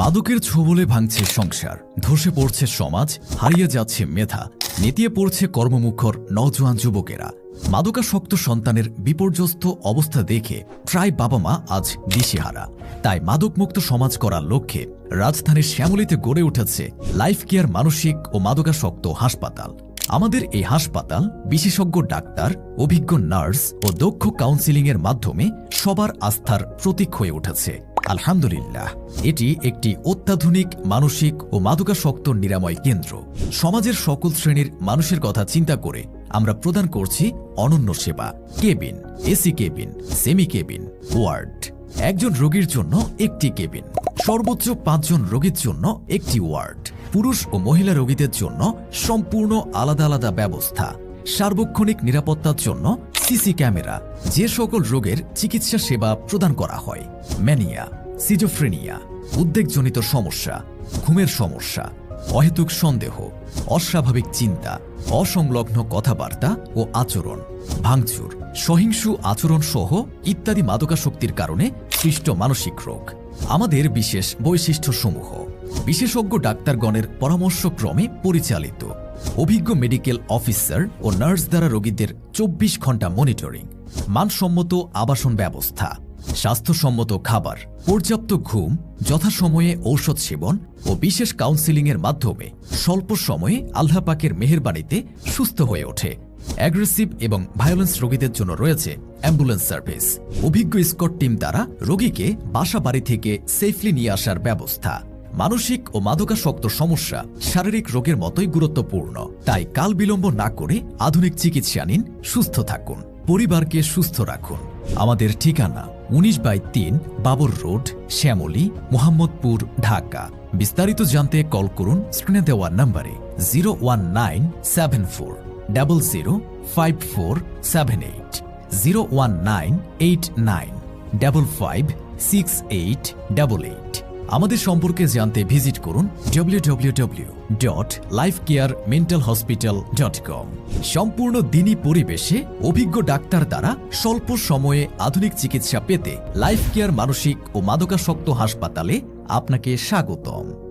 মাদকের ছোবলে ভাঙছে সংসার, ধসে পড়ছে সমাজ, হারিয়ে যাচ্ছে মেধা, নেতিয়ে পড়ছে কর্মমুখর, নজওয়ান যুবকেরা। মাদকাসক্ত সন্তানের বিপর্যস্ত অবস্থা দেখে প্রায় বাবা মা আজ দিশেহারা। তাই মাদকমুক্ত সমাজ করার লক্ষ্যে রাজধানীর শ্যামলিতে গড়ে উঠেছে লাইফ কেয়ার মানসিক ও মাদকাসক্ত হাসপাতাল। আমাদের এই হাসপাতাল বিশেষজ্ঞ ডাক্তার, অভিজ্ঞ নার্স ও দক্ষ কাউন্সিলিংয়ের মাধ্যমে সবার আস্থার প্রতীক হয়ে উঠেছে। আলহামদুলিল্লাহ, এটি একটি অত্যাধুনিক, মানসিক ও মাদকাসক্ত নিরাময় কেন্দ্র। সমাজের সকল শ্রেণির মানুষের কথা চিন্তা করে আমরা প্রদান করছি অনন্য সেবা। Cabin, AC cabin, semi cabin, ward. একজন রোগীর জন্য একটি কেবিন। সর্বোচ্চ পাঁচজন রোগীর জন্য একটি ওয়ার্ড। পুরুষ ও মহিলা রোগীদের জন্য সম্পূর্ণ আলাদা আলাদা ব্যবস্থা। সার্বক্ষণিক নিরাপত্তার জন্য সিসি ক্যামেরা। যে সকল রোগের চিকিৎসা সেবা প্রদান করা হয়। ম্যানিয়া সিজোফ্রেনিয়া, উদ্বেগজনিত সমস্যা, ঘুমের সমস্যা, অহেতুক সন্দেহ, অস্বাভাবিক চিন্তা, অসংলগ্ন কথাবার্তা ও আচরণ, ভাঙচুর, সহিংসু আচরণ সহ ইত্যাদি মাদকাশক্তির কারণে সৃষ্ট মানসিক রোগ। আমাদের বিশেষ বৈশিষ্ট্যসমূহ। বিশেষজ্ঞ ডাক্তারগণের পরামর্শক্রমে পরিচালিত। অভিজ্ঞ মেডিকেল অফিসার ও নার্স দ্বারা রোগীদের চব্বিশ ঘণ্টা মনিটরিং। মানসম্মত আবাসন ব্যবস্থা। স্বাস্থ্যসম্মত খাবার, পর্যাপ্ত ঘুম, যথাসময়ে ঔষধ সেবন ও বিশেষ কাউন্সিলিংয়ের মাধ্যমে স্বল্প সময়ে আল্লাহ পাকের মেহেরবাণীতে সুস্থ হয়ে ওঠে। অ্যাগ্রেসিভ এবং ভায়োলেন্স রোগীদের জন্য রয়েছে অ্যাম্বুলেন্স সার্ভিস অভিজ্ঞ স্কট টিম দ্বারা রোগীকে বাসা বাড়ি থেকে সেফলি নিয়ে আসার ব্যবস্থা। মানসিক ও মাদকাসক্ত সমস্যা শারীরিক রোগের মতোই গুরুত্বপূর্ণ। তাই কাল বিলম্ব না করে আধুনিক চিকিৎসা নিন, সুস্থ থাকুন, পরিবারকে সুস্থ রাখুন। আমাদের ঠিকানা উনিশ বাই তিন বাবর রোড, শ্যামলী, মোহাম্মদপুর, ঢাকা। বিস্তারিত জানতে কল করুন স্ক্রিনে দেওয়ার নম্বরে zero one nine seven four, double zero five four seven eight. Zero one nine eight nine, double five six eight double eight. আমাদের সম্পর্কে জানতে ভিজিট করুন www.lifecarementalhospital.com dot life care mental hospital dot com সম্পূর্ণ দিনই পরিবেশে অভিজ্ঞ doctor দ্বারা স্বল্প সময়ে আধুনিক চিকিৎসা পেতে লাইফ কেয়ার মানসিক ও মাদকাসক্ত হাসপাতালে আপনাকে স্বাগতম।